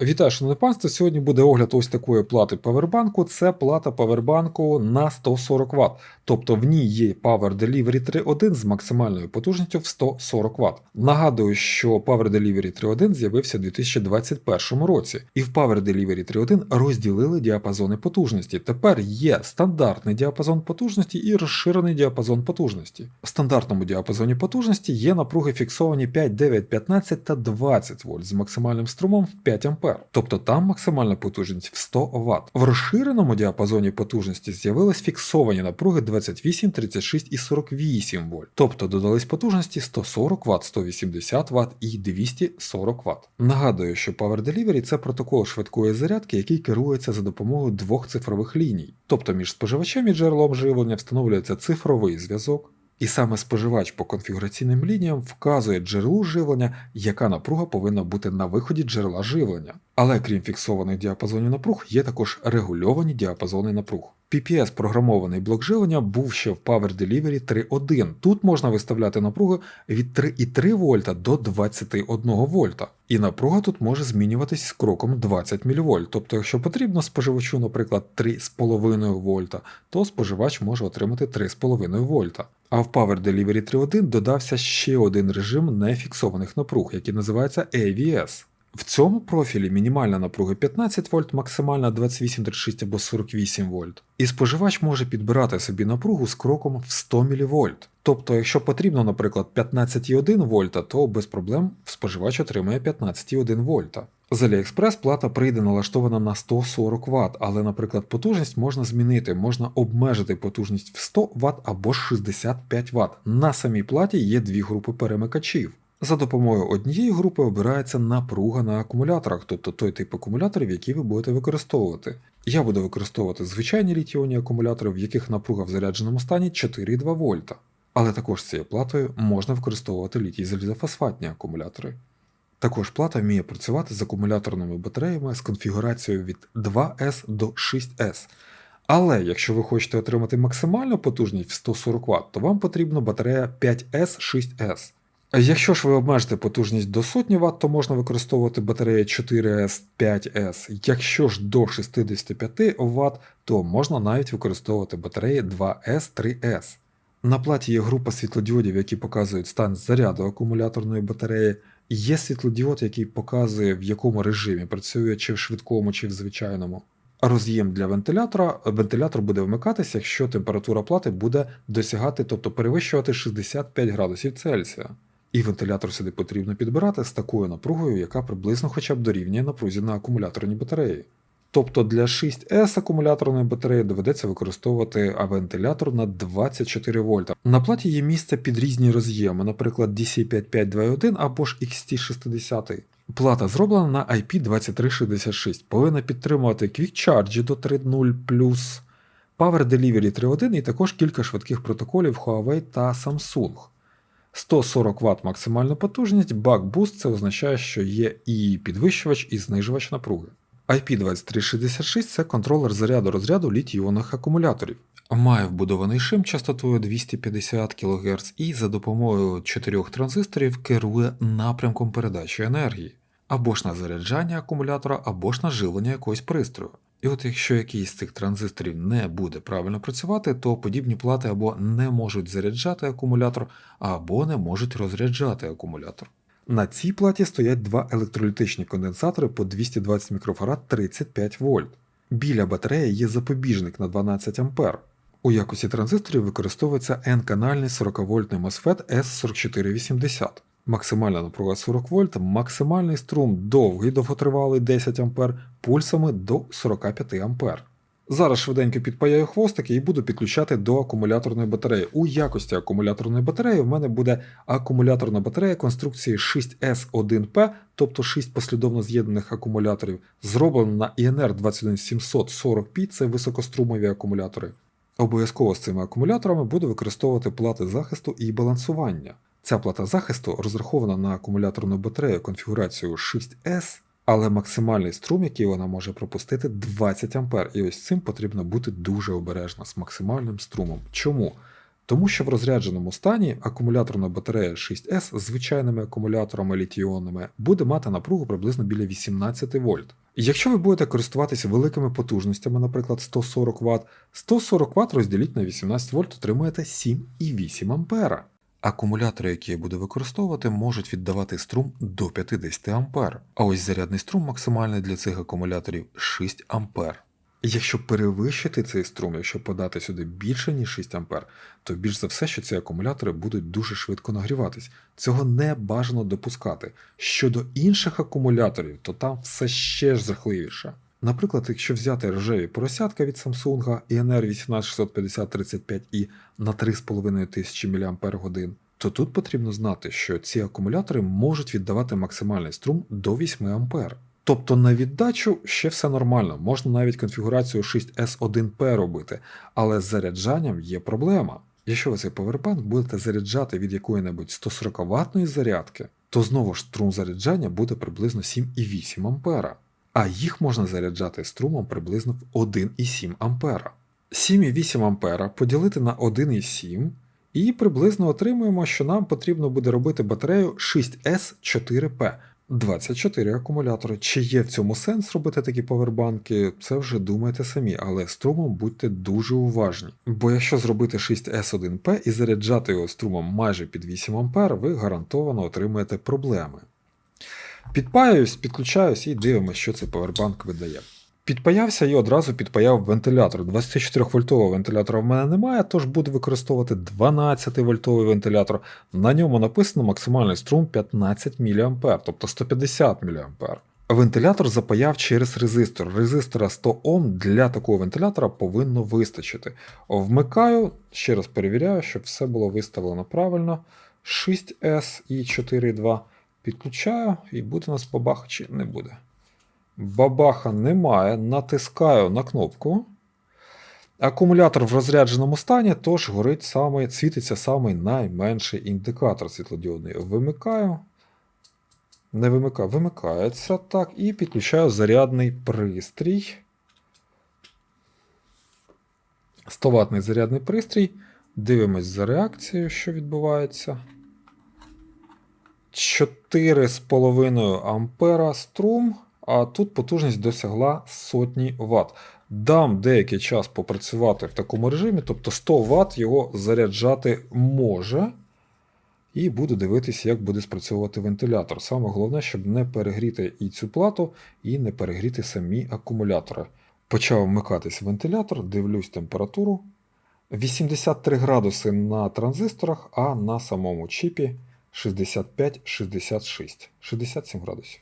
Вітаю, шановне панство. Сьогодні буде огляд ось такої плати павербанку. Це плата павербанку на 140 Вт. Тобто в ній є Power Delivery 3.1 з максимальною потужністю в 140 Вт. Нагадую, що Power Delivery 3.1 з'явився у 2021 році, і в Power Delivery 3.1 розділили діапазони потужності. Тепер є стандартний діапазон потужності і розширений діапазон потужності. В стандартному діапазоні потужності є напруги фіксовані 5, 9, 15 та 20 вольт з максимальним струмом в 5 А. Тобто там максимальна потужність в 100 Вт. В розширеному діапазоні потужності з'явились фіксовані напруги 28, 36 і 48 вольт. Тобто додались потужності 140 Вт, 180 Вт і 240 Вт. Нагадую, що Power Delivery – це протокол швидкої зарядки, який керується за допомогою двох цифрових ліній. Тобто між споживачем і джерелом живлення встановлюється цифровий зв'язок. І саме споживач по конфігураційним лініям вказує джерелу живлення, яка напруга повинна бути на виході джерела живлення. Але крім фіксованих діапазонів напруг, є також регульовані діапазони напруг. PPS програмований блок живлення був ще в Power Delivery 3.1. Тут можна виставляти напругу від 3,3 вольта до 21 вольта. І напруга тут може змінюватись з кроком 20 мВ. Тобто, якщо потрібно споживачу, наприклад, 3,5 вольта, то споживач може отримати 3,5 вольта. А в Power Delivery 3.1 додався ще один режим нефіксованих напруг, який називається AVS. В цьому профілі мінімальна напруга 15 вольт, максимальна 28, 36 або 48 вольт. І споживач може підбирати собі напругу з кроком в 100 мВ. Тобто, якщо потрібно, наприклад, 15,1 вольта, то без проблем споживач отримає 15,1 вольта. З AliExpress плата прийде налаштована на 140 Вт, але, наприклад, потужність можна змінити, можна обмежити потужність в 100 Вт або 65 Вт. На самій платі є дві групи перемикачів. За допомогою однієї групи обирається напруга на акумуляторах, тобто той тип акумуляторів, які ви будете використовувати. Я буду використовувати звичайні літіонні акумулятори, в яких напруга в зарядженому стані 4,2 вольта. Але також з цією платою можна використовувати літій залізофосфатні акумулятори. Також плата вміє працювати з акумуляторними батареями з конфігурацією від 2S до 6S. Але якщо ви хочете отримати максимальну потужність в 140 Вт, то вам потрібна батарея 5S6S. Якщо ж ви обмежите потужність до сотні Вт, то можна використовувати батареї 4S 5S. Якщо ж до 65 Вт, то можна навіть використовувати батареї 2S 3S. На платі є група світлодіодів, які показують стан заряду акумуляторної батареї. Є світлодіод, який показує, в якому режимі працює, чи в швидкому, чи в звичайному. Роз'єм для вентилятора. Вентилятор буде вмикатися, якщо температура плати буде досягати, тобто перевищувати 65 градусів Цельсія. І вентилятор сюди потрібно підбирати з такою напругою, яка приблизно хоча б дорівнює напрузі на акумуляторній батареї. Тобто для 6С акумуляторної батареї доведеться використовувати вентилятор на 24 вольта. На платі є місце під різні роз'єми, наприклад, DC5521 або ж XT60. Плата зроблена на IP2366, повинна підтримувати Quick Charge до 3.0 Power Delivery 3.1 і також кілька швидких протоколів Huawei та Samsung. 140 Вт максимальна потужність, бак-буст це означає, що є і підвищувач, і знижувач напруги. IP2366 це контролер заряду розряду літій-іонних акумуляторів. Має вбудований шим частотою 250 кГц і за допомогою чотирьох транзисторів керує напрямком передачі енергії, або ж на заряджання акумулятора, або ж на живлення якогось пристрою. І от якщо якийсь з цих транзисторів не буде правильно працювати, то подібні плати або не можуть заряджати акумулятор, або не можуть розряджати акумулятор. На цій платі стоять два електролітичні конденсатори по 220 мікрофарад 35 вольт. Біля батареї є запобіжник на 12 А. У якості транзисторів використовується N-канальний 40-вольтний MOSFET S4480. Максимальна напруга 40 вольт, максимальний струм довгий довготривалий 10 А, пульсами до 45 А. Зараз швиденько підпаяю хвостики і буду підключати до акумуляторної батареї. У якості акумуляторної батареї в мене буде акумуляторна батарея конструкції 6S1P, тобто 6 послідовно з'єднаних акумуляторів, зроблена на INR 21740P, це високострумові акумулятори. Обов'язково з цими акумуляторами буду використовувати плати захисту і балансування. Ця плата захисту розрахована на акумуляторну батарею конфігурацією 6S, але максимальний струм, який вона може пропустити, 20 А. І ось цим потрібно бути дуже обережно з максимальним струмом. Чому? Тому що в розрядженому стані акумуляторна батарея 6С з звичайними акумуляторами літіонними буде мати напругу приблизно біля 18 вольт. Якщо ви будете користуватися великими потужностями, наприклад 140 Вт, 140 Вт розділіть на 18 вольт, отримуєте 7,8 ампера. Акумулятори, які я буду використовувати, можуть віддавати струм до 50 А, а ось зарядний струм максимальний для цих акумуляторів 6 А. Якщо перевищити цей струм, якщо подати сюди більше ніж 6 А, то більш за все, що ці акумулятори будуть дуже швидко нагріватись. Цього не бажано допускати. Щодо інших акумуляторів, то там все ще жахливіше. Наприклад, якщо взяти рожеві поросятка від Samsung ENR 18650-35i на 3500 мАч, то тут потрібно знати, що ці акумулятори можуть віддавати максимальний струм до 8 А. Тобто на віддачу ще все нормально, можна навіть конфігурацію 6S1P робити, але з заряджанням є проблема. Якщо ви цей повербанк будете заряджати від якої-небудь 140 ватної зарядки, то знову ж струм заряджання буде приблизно 7,8 А, а їх можна заряджати струмом приблизно в 1,7 А. 7,8 А поділити на 1,7 і приблизно отримуємо, що нам потрібно буде робити батарею 6S4P. 24 акумулятори. Чи є в цьому сенс робити такі повербанки, це вже думайте самі, але струмом будьте дуже уважні. Бо якщо зробити 6S1P і заряджати його струмом майже під 8 А, ви гарантовано отримаєте проблеми. Підпаюсь, підключаюсь і дивимося, що цей повербанк видає. Підпаявся і одразу підпаяв вентилятор. 24 вольтового вентилятора в мене немає, тож буду використовувати 12 вольтовий вентилятор. На ньому написано максимальний струм 15 мА, тобто 150 мА. Вентилятор запаяв через резистор. Резистора 100 Ом для такого вентилятора повинно вистачити. Вмикаю, ще раз перевіряю, щоб все було виставлено правильно. 6S і 4,2. Підключаю, і буде у нас бабах чи не буде. Бабаха немає. Натискаю на кнопку. Акумулятор в розрядженому стані, тож горить саме, світиться самий найменший індикатор світлодіодний. Вимикаю. Не вимикаю, вимикається так. І підключаю зарядний пристрій. 100 ватний зарядний пристрій. Дивимось за реакцією, що відбувається. 4,5 ампера струм а тут потужність досягла сотні Вт. Дам деякий час попрацювати в такому режимі, тобто 100 Вт його заряджати може. І буду дивитися, як буде спрацьовувати вентилятор. Саме головне, щоб не перегріти і цю плату, і не перегріти самі акумулятори. Почав вмикатись вентилятор, дивлюсь температуру. 83 градуси на транзисторах, а на самому чіпі 65-66, 67 градусів.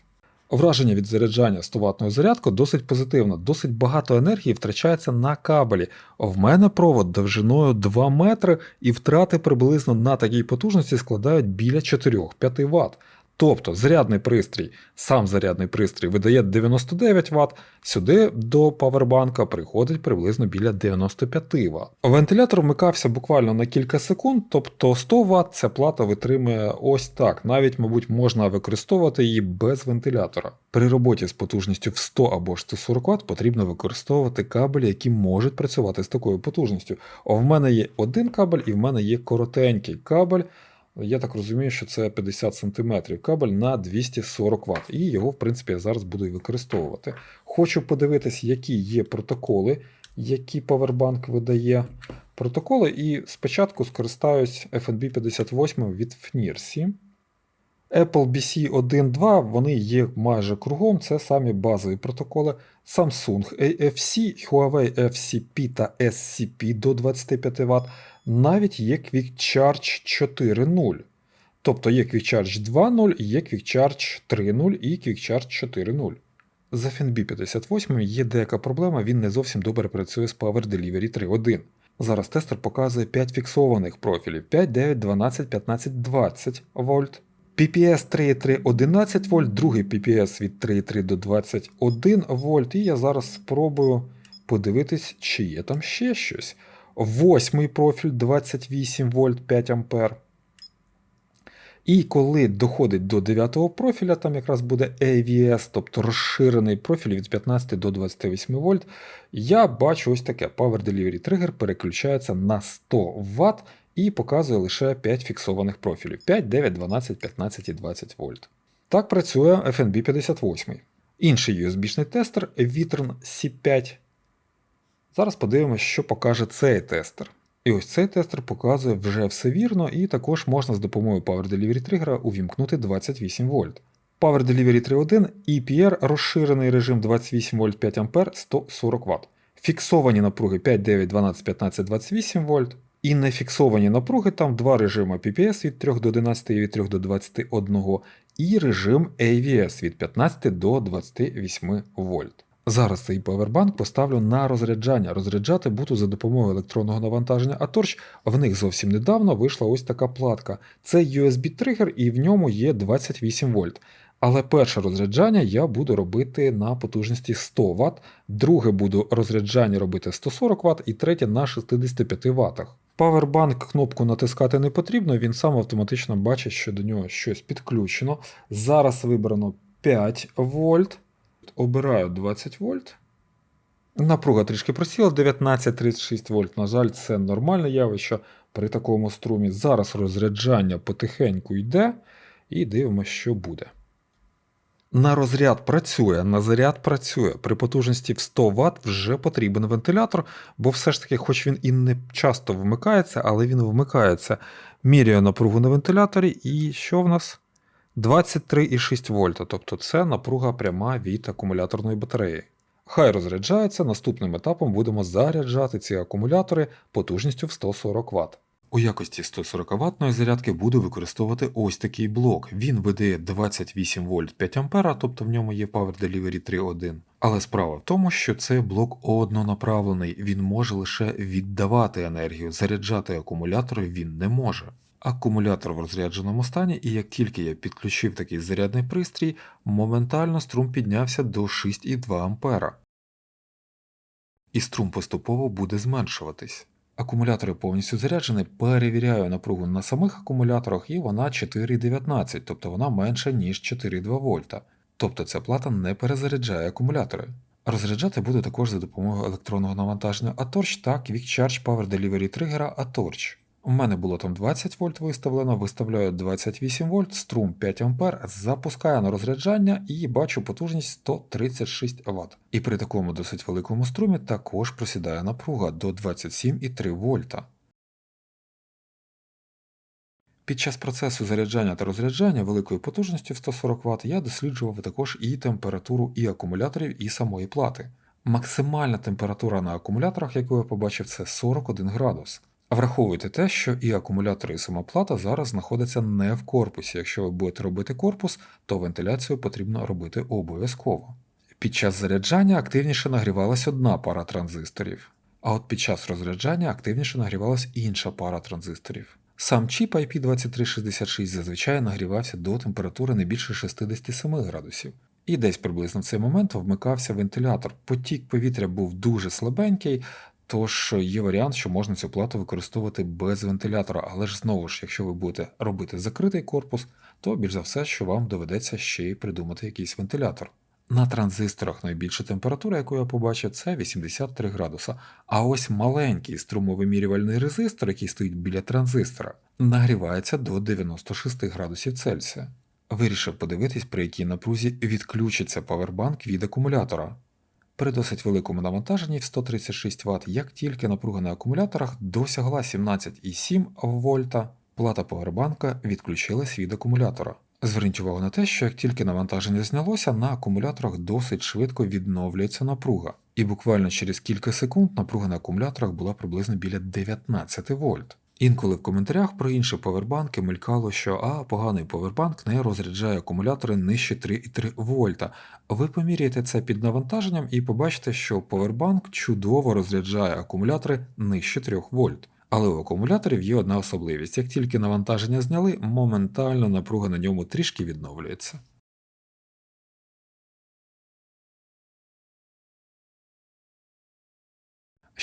Враження від заряджання 100 ватною зарядкою досить позитивно, досить багато енергії втрачається на кабелі. В мене провод довжиною 2 метри і втрати приблизно на такій потужності складають біля 4-5 Вт. Тобто зарядний пристрій, сам зарядний пристрій видає 99 Вт, сюди до павербанка приходить приблизно біля 95 Вт. Вентилятор вмикався буквально на кілька секунд, тобто 100 Вт ця плата витримує ось так. Навіть, мабуть, можна використовувати її без вентилятора. При роботі з потужністю в 100 або ж 140 Вт потрібно використовувати кабелі, які можуть працювати з такою потужністю. В мене є один кабель і в мене є коротенький кабель. Я так розумію, що це 50 см кабель на 240 Вт. І його, в принципі, я зараз буду використовувати. Хочу подивитися, які є протоколи, які Powerbank видає протоколи. І спочатку скористаюсь FNB 58 від FNIRSI. Apple BC 1.2, вони є майже кругом, це самі базові протоколи. Samsung AFC, Huawei FCP та SCP до 25 Вт. Навіть є Quick Charge 4.0. Тобто є Quick Charge 2.0, є Quick Charge 3.0 і Quick Charge 4.0. З FNB 58 є деяка проблема, він не зовсім добре працює з Power Delivery 3.1. Зараз тестер показує 5 фіксованих профілів 5, 9, 12, 15, 20 вольт. PPS 3.3 11 вольт, другий PPS від 3.3 до 21 вольт. І я зараз спробую подивитись, чи є там ще щось. Восьмий профіль 28 вольт 5 ампер. І коли доходить до 9 профіля, там якраз буде AVS, тобто розширений профіль від 15 до 28 вольт, я бачу ось таке: Power Delivery Trigger переключається на 100 Вт і показує лише 5 фіксованих профілів 5, 9, 12, 15 і 20 вольт. Так працює FNB 58. Інший USB-шний тестер Vitron C5. Зараз подивимося, що покаже цей тестер. І ось цей тестер показує вже все вірно, і також можна з допомогою Power Delivery тригера увімкнути 28 вольт. Power Delivery 3.1 EPR розширений режим 28 вольт 5 А 140 Вт. Фіксовані напруги 5, 9, 12, 15, 28 вольт. І нефіксовані напруги там два режими PPS від 3 до 11 і від 3 до 21 і режим AVS від 15 до 28 вольт. Зараз цей павербанк поставлю на розряджання. Розряджати буду за допомогою електронного навантаження Atorch. В них зовсім недавно вийшла ось така платка. Це USB-тригер і в ньому є 28 вольт. Але перше розряджання я буду робити на потужності 100 Вт, друге буду розряджання робити 140 Вт і третє на 65 Вт. Павербанк кнопку натискати не потрібно, він сам автоматично бачить, що до нього щось підключено. Зараз вибрано 5 вольт. Обираю 20 вольт. Напруга трішки просіла, 19-36 вольт. На жаль, це нормальне явище при такому струмі. Зараз розряджання потихеньку йде, і дивимося, що буде. На розряд працює, на заряд працює. При потужності в 100 Вт вже потрібен вентилятор, бо все ж таки, хоч він і не часто вмикається, але він вмикається. Міряю напругу на вентиляторі, і що в нас? 23,6 вольта, тобто це напруга пряма від акумуляторної батареї. Хай розряджається, наступним етапом будемо заряджати ці акумулятори потужністю в 140 Вт. У якості 140 ваттної зарядки буду використовувати ось такий блок. Він видає 28 вольт 5 А, тобто в ньому є Power Delivery 3.1. Але справа в тому, що цей блок однонаправлений, він може лише віддавати енергію, заряджати акумулятори він не може. Акумулятор в розрядженому стані, і як тільки я підключив такий зарядний пристрій, моментально струм піднявся до 6,2 А. І струм поступово буде зменшуватись. Акумулятори повністю заряджені, перевіряю напругу на самих акумуляторах, і вона 4,19, тобто вона менша, ніж 4,2 вольта. Тобто ця плата не перезаряджає акумулятори. Розряджати буду також за допомогою електронного навантаження Atorch та Quick Charge Power Delivery тригера Atorch. У мене було там 20 вольт виставлено, виставляю 28 вольт, струм 5 А, запускаю на розряджання і бачу потужність 136 Вт. І при такому досить великому струмі також просідає напруга до 27,3 вольта. Під час процесу заряджання та розряджання великою потужністю в 140 Вт я досліджував також і температуру і акумуляторів, і самої плати. Максимальна температура на акумуляторах, яку я побачив, це 41 градус. Враховуйте те, що і акумулятори, і сама плата зараз знаходяться не в корпусі. Якщо ви будете робити корпус, то вентиляцію потрібно робити обов'язково. Під час заряджання активніше нагрівалась одна пара транзисторів, а от під час розряджання активніше нагрівалась інша пара транзисторів. Сам чіп IP2366 зазвичай нагрівався до температури не більше 67 градусів. І десь приблизно в цей момент вмикався вентилятор. Потік повітря був дуже слабенький, Тож є варіант, що можна цю плату використовувати без вентилятора, але ж знову ж, якщо ви будете робити закритий корпус, то більш за все, що вам доведеться ще й придумати якийсь вентилятор. На транзисторах найбільша температура, яку я побачив, це 83 градуса. А ось маленький струмовимірювальний резистор, який стоїть біля транзистора, нагрівається до 96 градусів Цельсія. Вирішив подивитись, при якій напрузі відключиться павербанк від акумулятора. При досить великому навантаженні в 136 Вт, як тільки напруга на акумуляторах досягла 17,7 вольта, плата повербанка відключилась від акумулятора. Зверніть увагу на те, що як тільки навантаження знялося, на акумуляторах досить швидко відновлюється напруга, і буквально через кілька секунд напруга на акумуляторах була приблизно біля 19 вольт. Інколи в коментарях про інші повербанки мелькало, що а поганий повербанк не розряджає акумулятори нижче 3,3 вольта. Ви поміряєте це під навантаженням і побачите, що повербанк чудово розряджає акумулятори нижче 3 вольт. Але у акумуляторів є одна особливість: як тільки навантаження зняли, моментально напруга на ньому трішки відновлюється.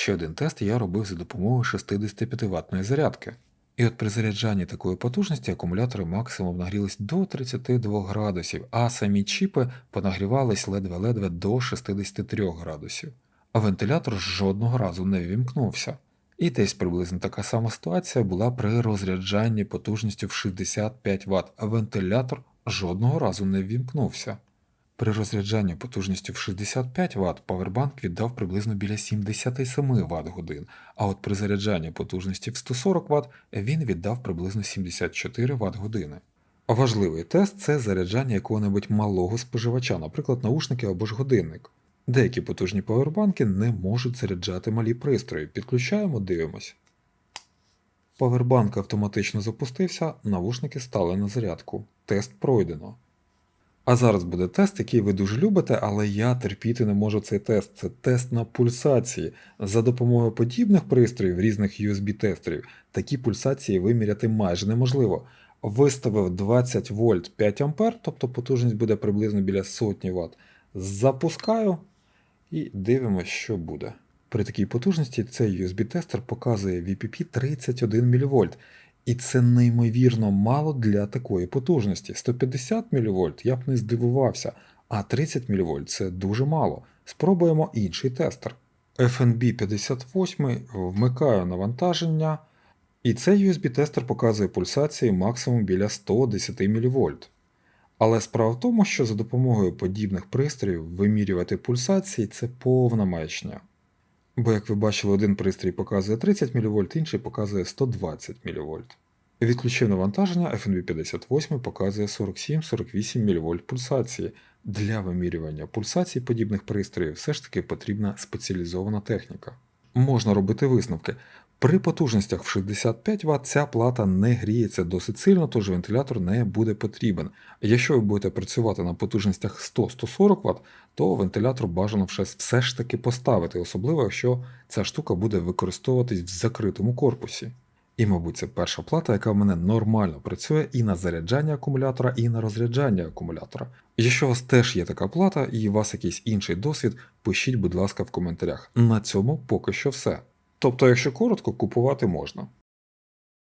Ще один тест я робив за допомогою 65 ваттної зарядки. І от при заряджанні такої потужності акумулятори максимум нагрілись до 32 градусів, а самі чіпи понагрівались ледве-ледве до 63 градусів. А вентилятор жодного разу не вімкнувся. І десь приблизно така сама ситуація була при розряджанні потужністю в 65 Вт, а вентилятор жодного разу не ввімкнувся. При розряджанні потужністю в 65 Вт павербанк віддав приблизно біля 77 Вт годин, а от при заряджанні потужності в 140 Вт він віддав приблизно 74 Вт години. Важливий тест це заряджання якого-небудь малого споживача, наприклад, наушники або ж годинник. Деякі потужні павербанки не можуть заряджати малі пристрої. Підключаємо, дивимось. Павербанк автоматично запустився, навушники стали на зарядку. Тест пройдено. А зараз буде тест, який ви дуже любите, але я терпіти не можу цей тест. Це тест на пульсації. За допомогою подібних пристроїв, різних USB-тестерів, такі пульсації виміряти майже неможливо. Виставив 20 вольт 5 ампер, тобто потужність буде приблизно біля сотні Вт. Запускаю і дивимося, що буде. При такій потужності цей USB-тестер показує VPP 31 мВ. І це неймовірно мало для такої потужності. 150 мВ я б не здивувався, а 30 мВ це дуже мало. Спробуємо інший тестер. FNB 58 вмикаю навантаження, і цей USB-тестер показує пульсації максимум біля 110 мВ. Але справа в тому, що за допомогою подібних пристроїв вимірювати пульсації це повна маячня. Бо, як ви бачили, один пристрій показує 30 мВ, інший показує 120 мВ. Відключив навантаження, FNB 58 показує 47-48 мВ пульсації. Для вимірювання пульсацій подібних пристроїв все ж таки потрібна спеціалізована техніка. Можна робити висновки. При потужностях в 65 Вт ця плата не гріється досить сильно, тож вентилятор не буде потрібен. Якщо ви будете працювати на потужностях 100-140 Вт, то вентилятор бажано все, ж таки поставити, особливо якщо ця штука буде використовуватись в закритому корпусі. І, мабуть, це перша плата, яка в мене нормально працює і на заряджання акумулятора, і на розряджання акумулятора. Якщо у вас теж є така плата і у вас якийсь інший досвід, пишіть, будь ласка, в коментарях. На цьому поки що все. Тобто, якщо коротко, купувати можна.